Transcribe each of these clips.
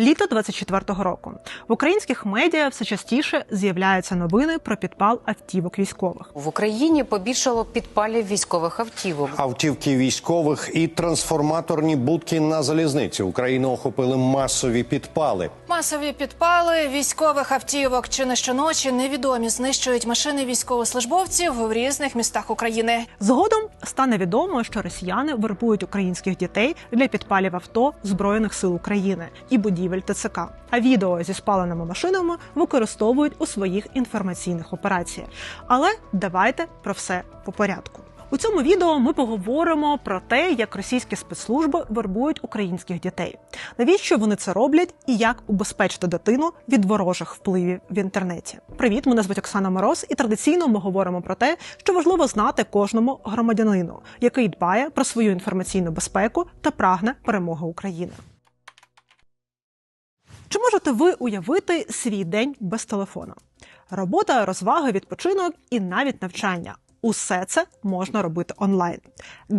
Літо 24-го року в українських медіа все частіше з'являються новини про підпал автівок військових. В Україні побільшало підпалів військових автівок. Автівки військових і трансформаторні будки на залізниці Україну охопили масові підпали. Масові підпали військових автівок чи не щоночі невідомі знищують машини військовослужбовців в різних містах України. Згодом стане відомо, що росіяни вербують українських дітей для підпалів авто збройних сил України і будівель ТЦК. А відео зі спаленими машинами використовують у своїх інформаційних операціях. Але давайте про все по порядку. У цьому відео ми поговоримо про те, як російські спецслужби вербують українських дітей, навіщо вони це роблять і як убезпечити дитину від ворожих впливів в інтернеті. Привіт, мене звуть Оксана Мороз, і традиційно ми говоримо про те, що важливо знати кожному громадянину, який дбає про свою інформаційну безпеку та прагне перемоги України. Чи можете ви уявити свій день без телефона? Робота, розваги, відпочинок і навіть навчання. Усе це можна робити онлайн.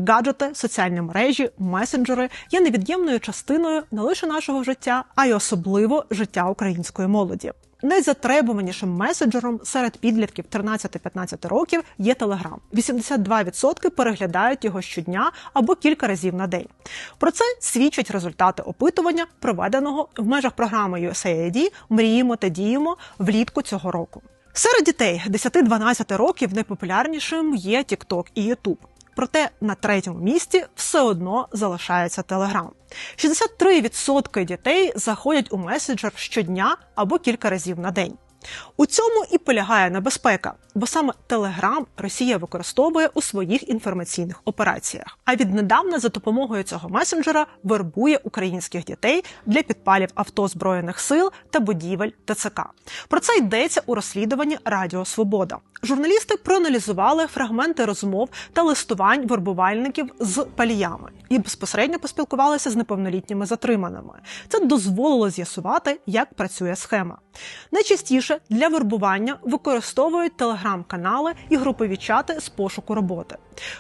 Гаджети, соціальні мережі, месенджери є невід'ємною частиною не лише нашого життя, а й особливо життя української молоді. Найзатребуванішим меседжером серед підлітків 13-15 років є Telegram. 82% переглядають його щодня або кілька разів на день. Про це свідчать результати опитування, проведеного в межах програми USAID Мріємо та діємо влітку цього року. Серед дітей 10-12 років найпопулярнішим є TikTok і YouTube. Проте на третьому місці все одно залишається Телеграм. 63% дітей заходять у меседжер щодня або кілька разів на день. У цьому і полягає небезпека, бо саме Телеграм Росія використовує у своїх інформаційних операціях. А віднедавна за допомогою цього месенджера вербує українських дітей для підпалів авто збройних сил та будівель ТЦК. Про це йдеться у розслідуванні Радіо Свобода. Журналісти проаналізували фрагменти розмов та листувань вербувальників з паліями і безпосередньо поспілкувалися з неповнолітніми затриманими. Це дозволило з'ясувати, як працює схема. Найчастіше для вербування використовують телеграм-канали і групові чати з пошуку роботи.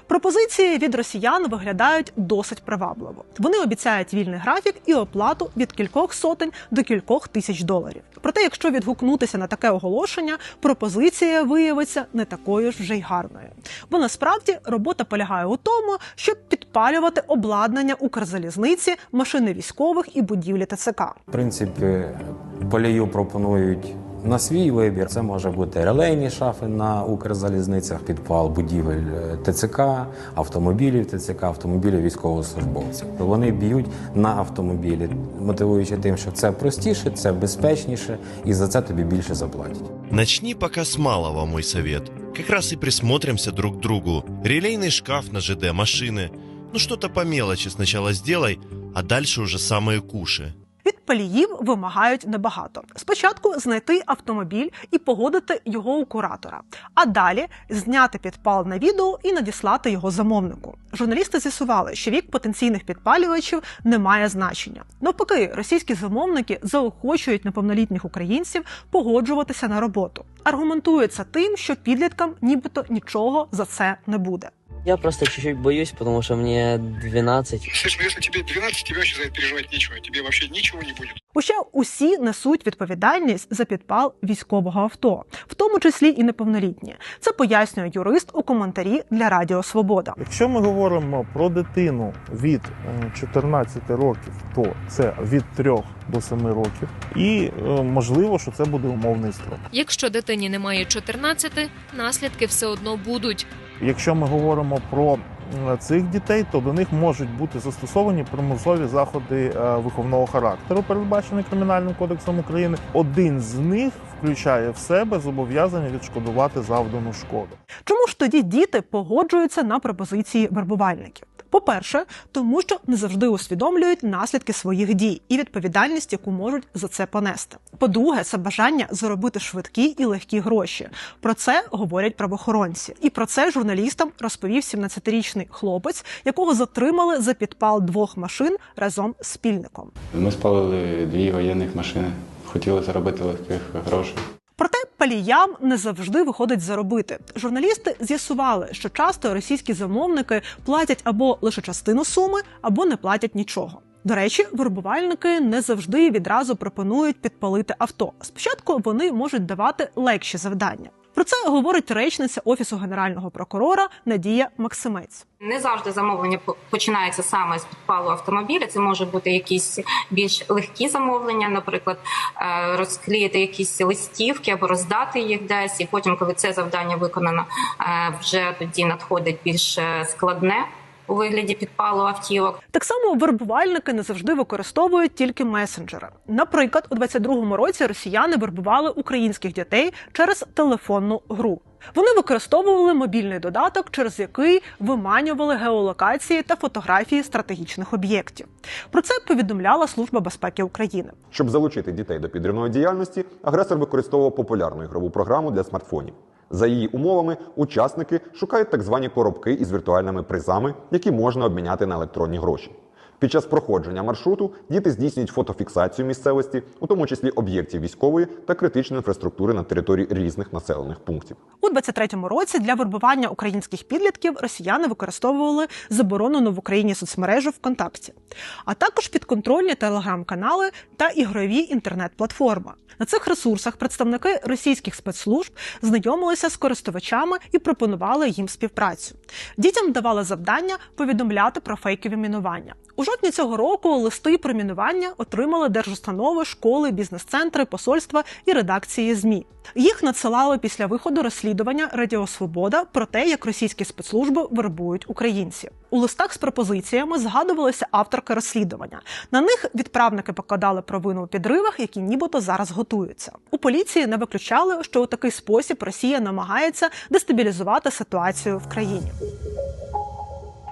Пропозиції від росіян виглядають досить привабливо. Вони обіцяють вільний графік і оплату від кількох сотень до кількох тисяч доларів. Проте, якщо відгукнутися на таке оголошення, пропозиція виявиться не такою ж вже й гарною. Бо насправді робота полягає у тому, щоб підпалювати обладнання Укрзалізниці, машини військових і будівлі ТЦК. В принципі, полію пропонують на свій вибір. Це може бути релейні шафи на Укрзалізницях, підпал будівель е, ТЦК, автомобілів ТЦК, автомобілів військовослужбовців. Вони б'ють на автомобілі, мотивуючи тим, що це простіше, це безпечніше, і за це тобі більше заплатять. Начни пока с малого, мой совет. Как раз и присмотримся друг к другу. Релейный шкаф на ЖД, машины. Ну что-то по мелочи сначала сделай, а дальше уже самые куши. Паліїв вимагають небагато. Спочатку знайти автомобіль і погодити його у куратора, а далі зняти підпал на відео і надіслати його замовнику. Журналісти з'ясували, що вік потенційних підпалювачів не має значення. Навпаки, російські замовники заохочують неповнолітніх українців погоджуватися на роботу. Аргументується тим, що підліткам нібито нічого за це не буде. Я просто чуть-чуть боюсь, потому что мне 12. Слышь, ну если тебе 12, тебе вообще за это переживать нечего. Тебе вообще ничего не будет. Уще усі несуть відповідальність за підпал військового авто, в тому числі і неповнолітні. Це пояснює юрист у коментарі для Радіо Свобода. Якщо ми говоримо про дитину від е, 14 років, то це від 3 до 7 років, і е, можливо, що це буде умовний строк. Якщо дитині немає 14, наслідки все одно будуть. Якщо ми говоримо про цих дітей, то до них можуть бути застосовані примусові заходи е, виховного характеру, передбачені кримінальним кодексом України. Один з них включає в себе зобов'язання відшкодувати завдану шкоду. Чому ж тоді діти погоджуються на пропозиції вербувальників? По-перше, тому що не завжди усвідомлюють наслідки своїх дій і відповідальність, яку можуть за це понести. По-друге, це бажання заробити швидкі і легкі гроші. Про це говорять правоохоронці, і про це журналістам розповів 17-річний хлопець, якого затримали за підпал двох машин разом з спільником. Ми спалили дві воєнних машини. Хотіли заробити легких грошей. Проте паліям не завжди виходить заробити. Журналісти з'ясували, що часто російські замовники платять або лише частину суми, або не платять нічого. До речі, вербувальники не завжди відразу пропонують підпалити авто. Спочатку вони можуть давати легші завдання. Про це говорить речниця офісу генерального прокурора Надія Максимець. Не завжди замовлення починається саме з підпалу автомобіля. Це може бути якісь більш легкі замовлення, наприклад, е, розклеїти якісь листівки або роздати їх десь. І потім, коли це завдання виконано, е, вже тоді надходить більш е, складне у вигляді підпалу автівок. Так само вербувальники не завжди використовують тільки месенджери. Наприклад, у 22-му році росіяни вербували українських дітей через телефонну гру. Вони використовували мобільний додаток, через який виманювали геолокації та фотографії стратегічних об'єктів. Про це повідомляла Служба безпеки України. Щоб залучити дітей до підривної діяльності, агресор використовував популярну ігрову програму для смартфонів. За її умовами, учасники шукають так звані коробки із віртуальними призами, які можна обміняти на електронні гроші. Під час проходження маршруту діти здійснюють фотофіксацію місцевості, у тому числі об'єктів військової та критичної інфраструктури на території різних населених пунктів. У 23-му році для вербування українських підлітків росіяни використовували заборонену в Україні соцмережу ВКонтакті, а також підконтрольні телеграм-канали та ігрові інтернет-платформи. На цих ресурсах представники російських спецслужб знайомилися з користувачами і пропонували їм співпрацю. Дітям давали завдання повідомляти про фейкові мінування. У жовтні цього року листи про мінування отримали держустанови, школи, бізнес-центри, посольства і редакції ЗМІ. Їх надсилали після виходу розслідування Радіо Свобода про те, як російські спецслужби вербують українців. У листах з пропозиціями згадувалася авторка розслідування. На них відправники покладали провину у підривах, які нібито зараз готуються. У поліції не виключали, що у такий спосіб Росія намагається дестабілізувати ситуацію в країні.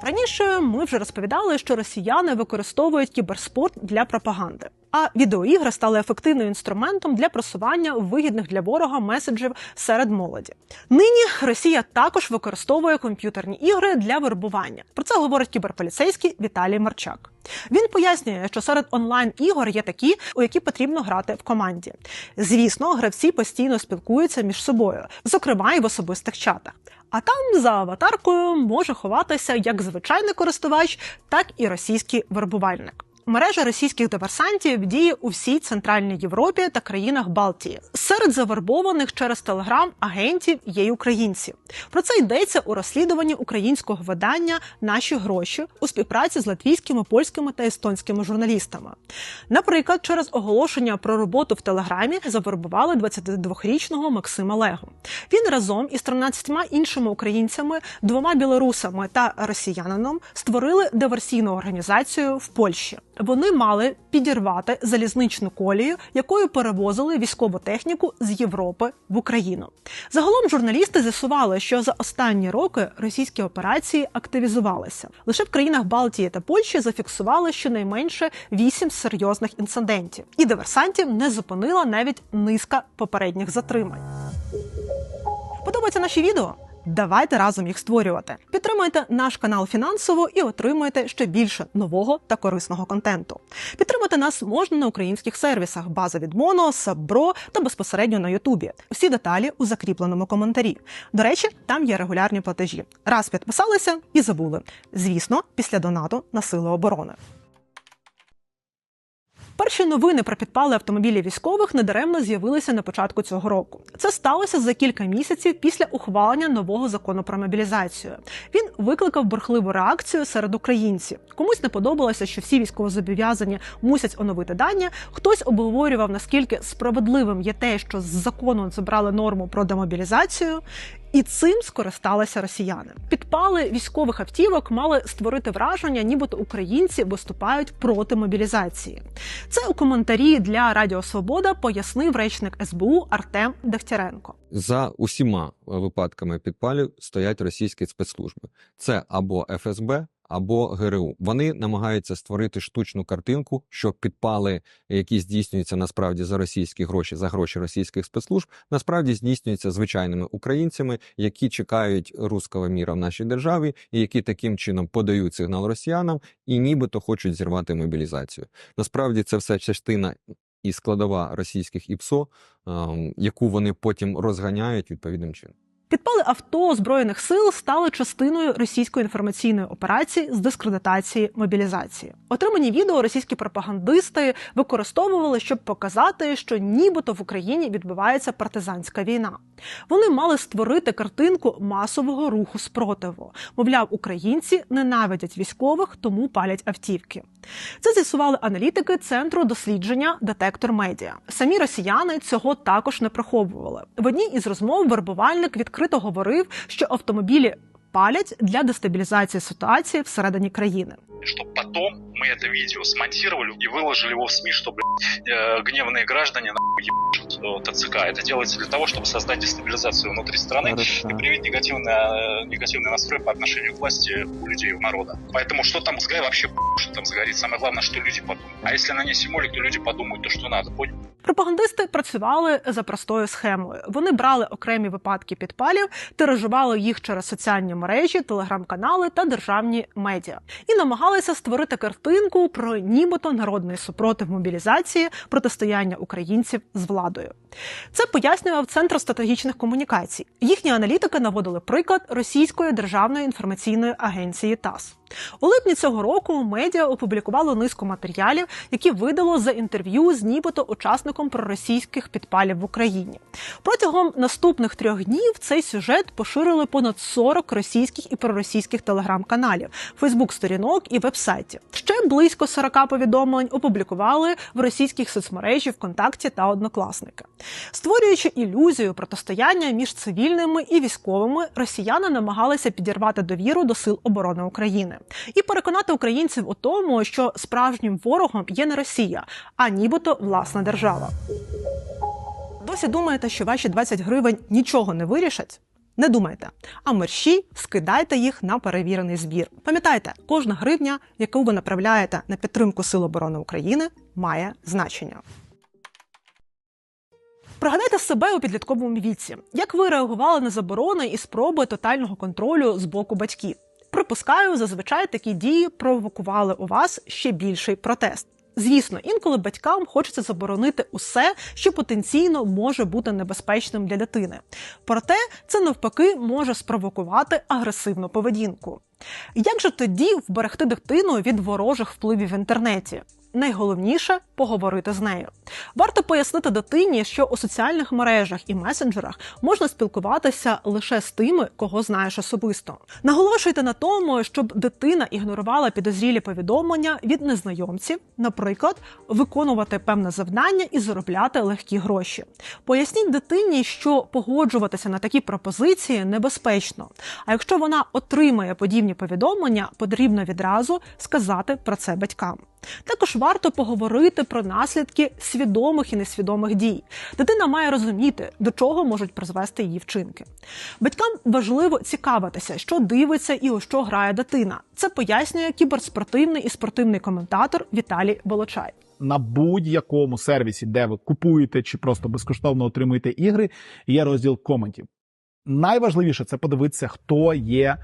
Раніше ми вже розповідали, що росіяни використовують кіберспорт для пропаганди. А відеоігри стали ефективним інструментом для просування вигідних для ворога меседжів серед молоді. Нині Росія також використовує комп'ютерні ігри для вербування. Про це говорить кіберполіцейський Віталій Марчак. Він пояснює, що серед онлайн ігор є такі, у які потрібно грати в команді. Звісно, гравці постійно спілкуються між собою, зокрема і в особистих чатах. А там за аватаркою може ховатися як звичайний користувач, так і російський вербувальник. Мережа російських диверсантів діє у всій центральній Європі та країнах Балтії. Серед завербованих через телеграм агентів є й українці. Про це йдеться у розслідуванні українського видання Наші гроші у співпраці з латвійськими, польськими та естонськими журналістами. Наприклад, через оголошення про роботу в телеграмі завербували 22-річного Максима Лего. Він разом із 13 іншими українцями, двома білорусами та росіянином створили диверсійну організацію в Польщі. Вони мали підірвати залізничну колію, якою перевозили військову техніку з Європи в Україну. Загалом журналісти з'ясували, що за останні роки російські операції активізувалися. Лише в країнах Балтії та Польщі зафіксували щонайменше вісім серйозних інцидентів, і диверсантів не зупинила навіть низка попередніх затримань. Подобаються наші відео? Давайте разом їх створювати. Підтримуйте наш канал фінансово і отримуйте ще більше нового та корисного контенту. Підтримати нас можна на українських сервісах: база від Моно, Саббро та безпосередньо на Ютубі. Всі деталі у закріпленому коментарі. До речі, там є регулярні платежі. Раз підписалися і забули. Звісно, після донату на сили оборони. Перші новини про підпали автомобілів військових недаремно з'явилися на початку цього року. Це сталося за кілька місяців після ухвалення нового закону про мобілізацію. Він викликав бурхливу реакцію серед українців. Комусь не подобалося, що всі військовозобов'язані мусять оновити дані. Хтось обговорював наскільки справедливим є те, що з закону забрали норму про демобілізацію. І цим скористалися росіяни. Підпали військових автівок мали створити враження, нібито українці виступають проти мобілізації. Це у коментарі для Радіо Свобода пояснив речник СБУ Артем Дегтяренко. За усіма випадками підпалів стоять російські спецслужби. Це або ФСБ, або ГРУ. Вони намагаються створити штучну картинку, що підпали, які здійснюються насправді за російські гроші, за гроші російських спецслужб, насправді здійснюються звичайними українцями, які чекають руського міра в нашій державі, і які таким чином подають сигнал росіянам і нібито хочуть зірвати мобілізацію. Насправді це все частина. І складова російських ІПСО, ем, яку вони потім розганяють відповідним чином. Підпали авто збройних сил стали частиною російської інформаційної операції з дискредитації мобілізації. Отримані відео російські пропагандисти використовували, щоб показати, що нібито в Україні відбувається партизанська війна. Вони мали створити картинку масового руху спротиву. Мовляв, українці ненавидять військових, тому палять автівки. Це з'ясували аналітики центру дослідження Детектор Медіа. Самі росіяни цього також не приховували. В одній із розмов вербувальник відкрито говорив, що автомобілі палять для дестабілізації ситуації всередині країни. Чтобы потом мы это видео смонтировали и выложили его в СМИ, что, блядь, э, гневные граждане нахуй ебашут э, ТЦК. Это делается для того, чтобы создать дестабилизацию внутри страны и привить негативный, э, негативный настрой по отношению к власти у людей, у народа. Поэтому что там сгорит, вообще похуй, что там сгорит. Самое главное, что люди подумают. А если на ней символик, то люди подумают то, что надо. Понял? Пропагандисти працювали за простою схемою. Вони брали окремі випадки підпалів, тиражували їх через соціальні мережі, телеграм-канали та державні медіа і намагалися створити картинку про нібито народний супротив мобілізації протистояння українців з владою. Це пояснював Центр стратегічних комунікацій. Їхні аналітики наводили приклад російської державної інформаційної агенції ТАСС. У липні цього року медіа опублікувало низку матеріалів, які видало за інтерв'ю з нібито учасником проросійських підпалів в Україні. Протягом наступних трьох днів цей сюжет поширили понад 40 російських і проросійських телеграм-каналів, фейсбук-сторінок і вебсайтів. Ще близько 40 повідомлень опублікували в російських соцмережі ВКонтакті та Однокласники. Створюючи ілюзію протистояння між цивільними і військовими, росіяни намагалися підірвати довіру до сил оборони України і переконати українців у тому, що справжнім ворогом є не Росія, а нібито власна держава. Досі думаєте, що ваші 20 гривень нічого не вирішать? Не думайте, а мерщі скидайте їх на перевірений збір. Пам'ятайте, кожна гривня, яку ви направляєте на підтримку Сил оборони України, має значення. Пригадайте себе у підлітковому віці. Як ви реагували на заборони і спроби тотального контролю з боку батьків? Припускаю, зазвичай такі дії провокували у вас ще більший протест. Звісно, інколи батькам хочеться заборонити усе, що потенційно може бути небезпечним для дитини. Проте це навпаки може спровокувати агресивну поведінку. Як же тоді вберегти дитину від ворожих впливів в інтернеті? Найголовніше поговорити з нею. Варто пояснити дитині, що у соціальних мережах і месенджерах можна спілкуватися лише з тими, кого знаєш особисто. Наголошуйте на тому, щоб дитина ігнорувала підозрілі повідомлення від незнайомців, наприклад, виконувати певне завдання і заробляти легкі гроші. Поясніть дитині, що погоджуватися на такі пропозиції небезпечно. А якщо вона отримає подібні повідомлення, потрібно відразу сказати про це батькам. Також варто поговорити про наслідки свідомих і несвідомих дій. Дитина має розуміти, до чого можуть призвести її вчинки. Батькам важливо цікавитися, що дивиться і у що грає дитина. Це пояснює кіберспортивний і спортивний коментатор Віталій Волочай. На будь-якому сервісі, де ви купуєте чи просто безкоштовно отримуєте ігри, є розділ коментів. Найважливіше це подивитися, хто є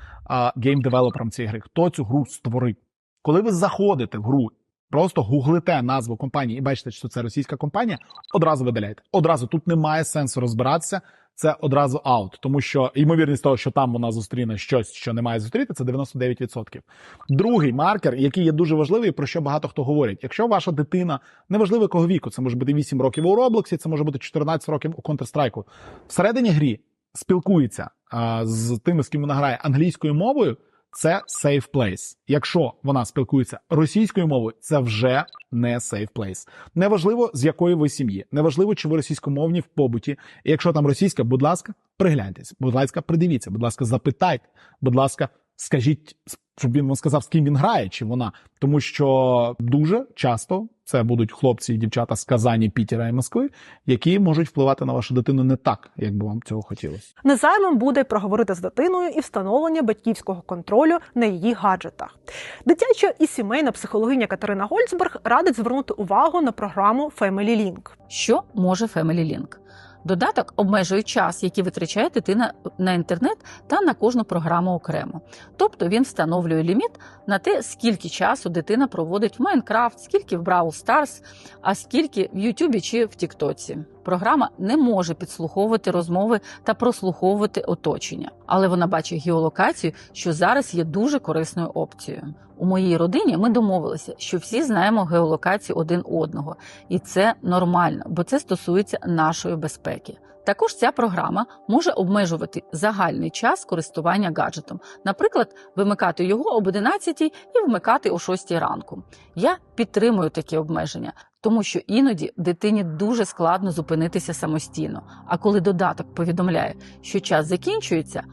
гейм-девелопером цієї гри, хто цю гру створив. Коли ви заходите в гру Просто гуглите назву компанії і бачите, що це російська компанія, одразу видаляйте. Одразу тут немає сенсу розбиратися. Це одразу аут, тому що ймовірність того, що там вона зустріне щось, що не має зустріти, це 99%. Другий маркер, який є дуже важливий, про що багато хто говорить. Якщо ваша дитина неважливо якого віку, це може бути 8 років у Роблоксі, це може бути 14 років у Counter-Strike, всередині грі спілкується а, з тими, з ким вона грає англійською мовою це safe place. Якщо вона спілкується російською мовою, це вже не safe place. Неважливо, з якої ви сім'ї, неважливо, чи ви російськомовні в побуті. Якщо там російська, будь ласка, пригляньтесь, будь ласка, придивіться, будь ласка, запитайте, будь ласка, скажіть, щоб він вам сказав, з ким він грає, чи вона, тому що дуже часто це будуть хлопці і дівчата з Казані, Пітера і Москви, які можуть впливати на вашу дитину не так, як би вам цього хотілося. Незаймом буде проговорити з дитиною і встановлення батьківського контролю на її гаджетах. Дитяча і сімейна психологиня Катерина Гольцберг радить звернути увагу на програму Family Link. Що може Family Link? Додаток обмежує час, який витрачає дитина на інтернет та на кожну програму окремо. Тобто він встановлює ліміт на те, скільки часу дитина проводить в Майнкрафт, скільки в Brawl Stars, а скільки в Ютубі чи в Тіктоці. Програма не може підслуховувати розмови та прослуховувати оточення, але вона бачить геолокацію, що зараз є дуже корисною опцією. У моїй родині ми домовилися, що всі знаємо геолокацію один одного, і це нормально, бо це стосується нашої безпеки. Також ця програма може обмежувати загальний час користування гаджетом, наприклад, вимикати його об 11 і вмикати о 6 ранку. Я підтримую такі обмеження, тому що іноді дитині дуже складно зупинитися самостійно. А коли додаток повідомляє, що час закінчується.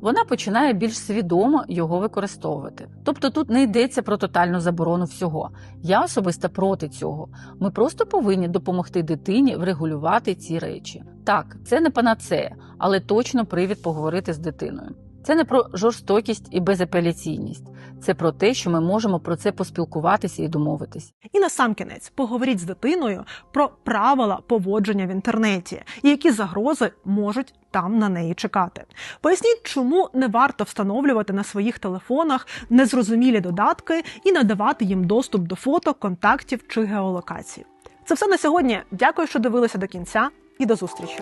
Вона починає більш свідомо його використовувати. Тобто тут не йдеться про тотальну заборону всього. Я особисто проти цього. Ми просто повинні допомогти дитині врегулювати ці речі. Так, це не панацея, але точно привід поговорити з дитиною. Це не про жорстокість і безапеляційність, це про те, що ми можемо про це поспілкуватися і домовитись. І на сам кінець поговоріть з дитиною про правила поводження в інтернеті і які загрози можуть там на неї чекати. Поясніть, чому не варто встановлювати на своїх телефонах незрозумілі додатки і надавати їм доступ до фото, контактів чи геолокацій. Це все на сьогодні. Дякую, що дивилися до кінця, і до зустрічі.